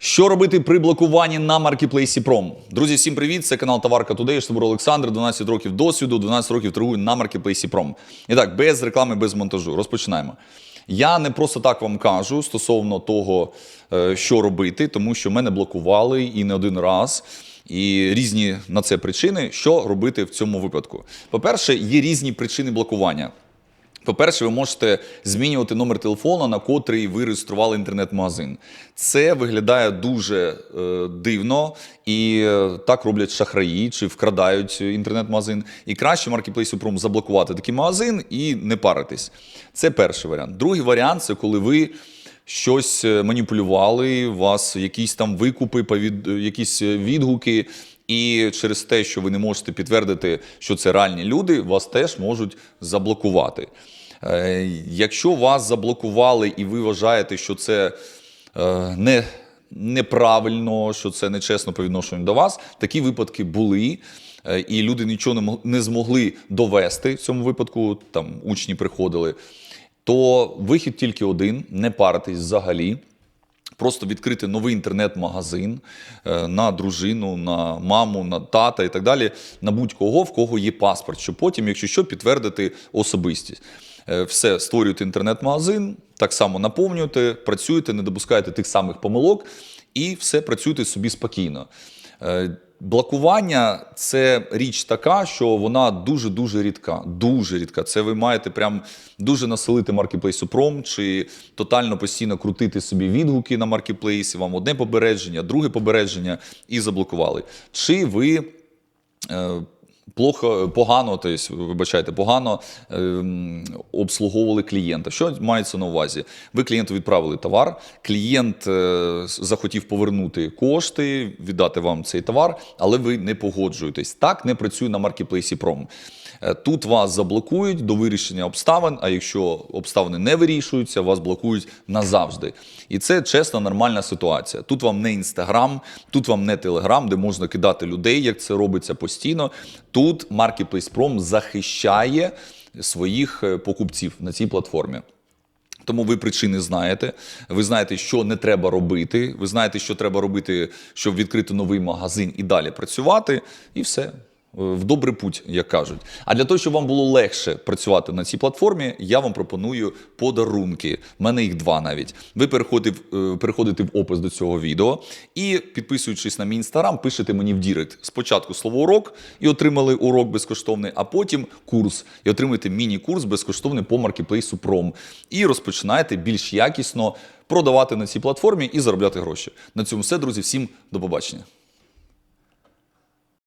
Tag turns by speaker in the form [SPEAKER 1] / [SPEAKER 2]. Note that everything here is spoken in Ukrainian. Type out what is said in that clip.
[SPEAKER 1] Що робити при блокуванні на маркетплейсі Пром? Друзі, всім привіт! Це канал Товарка Today. Штабур Олександр, 12 років досвіду, 12 років торгую на маркетплейсі Пром. І так, без реклами, без монтажу. Розпочинаємо. Я не просто так вам кажу стосовно того, е, що робити, тому що мене блокували і не один раз. І різні на це причини, що робити в цьому випадку. По-перше, є різні причини блокування. По-перше, ви можете змінювати номер телефону, на котрий ви реєстрували інтернет-магазин. Це виглядає дуже е, дивно, і е, так роблять шахраї чи вкрадають інтернет-магазин. І краще маркетплейсу Пром заблокувати такий магазин і не паритись. Це перший варіант. Другий варіант це коли ви. Щось е, маніпулювали, у вас якісь там викупи, повід... якісь е, відгуки, і через те, що ви не можете підтвердити, що це реальні люди, вас теж можуть заблокувати. Е, Якщо вас заблокували і ви вважаєте, що це е, не, неправильно, що це нечесно по відношенню до вас, такі випадки були. е, І люди нічого не мог- не змогли довести в цьому випадку. Там учні приходили. То вихід тільки один: не паритись взагалі. Просто відкрити новий інтернет-магазин на дружину, на маму, на тата і так далі, на будь-кого, в кого є паспорт, щоб потім, якщо що, підтвердити особистість. Е, Все, створюєте інтернет-магазин, так само наповнюєте, працюєте, не допускаєте тих самих помилок і все працюєте собі спокійно. Е, Блокування це річ така, що вона дуже дуже рідка. Дуже рідка. Це ви маєте прям дуже населити маркетплейсу пром чи тотально постійно крутити собі відгуки на маркетплейсі. Вам одне побереження, друге побереження і заблокували. Чи ви е, плохо, погано, тобто, вибачайте, погано ем, обслуговували клієнта. Що мається на увазі? Ви клієнту відправили товар, клієнт е, захотів повернути кошти, віддати вам цей товар, але ви не погоджуєтесь. Так не працює на маркетплейсі Пром. Е, Тут вас заблокують до вирішення обставин, а якщо обставини не вирішуються, вас блокують назавжди. І це чесна, нормальна ситуація. Тут вам не інстаграм, тут вам не телеграм, де можна кидати людей, як це робиться постійно. Тут Marketplace Prom захищає своїх е, покупців на цій платформі. Тому ви причини знаєте. Ви знаєте, що не треба робити. Ви знаєте, що треба робити, щоб відкрити новий магазин і далі працювати, і все. В добрий путь, як кажуть. А для того, щоб вам було легше працювати на цій платформі, я вам пропоную подарунки. У мене їх два навіть. Ви е, переходите в опис до цього відео і, підписуючись на мій інстаграм, пишете мені в Дірект спочатку слово урок і отримали урок безкоштовний, а потім курс і отримуєте міні-курс безкоштовний по маркетплейсу Пром. І розпочинаєте більш якісно продавати на цій платформі і заробляти гроші. На цьому все, друзі. Всім до побачення.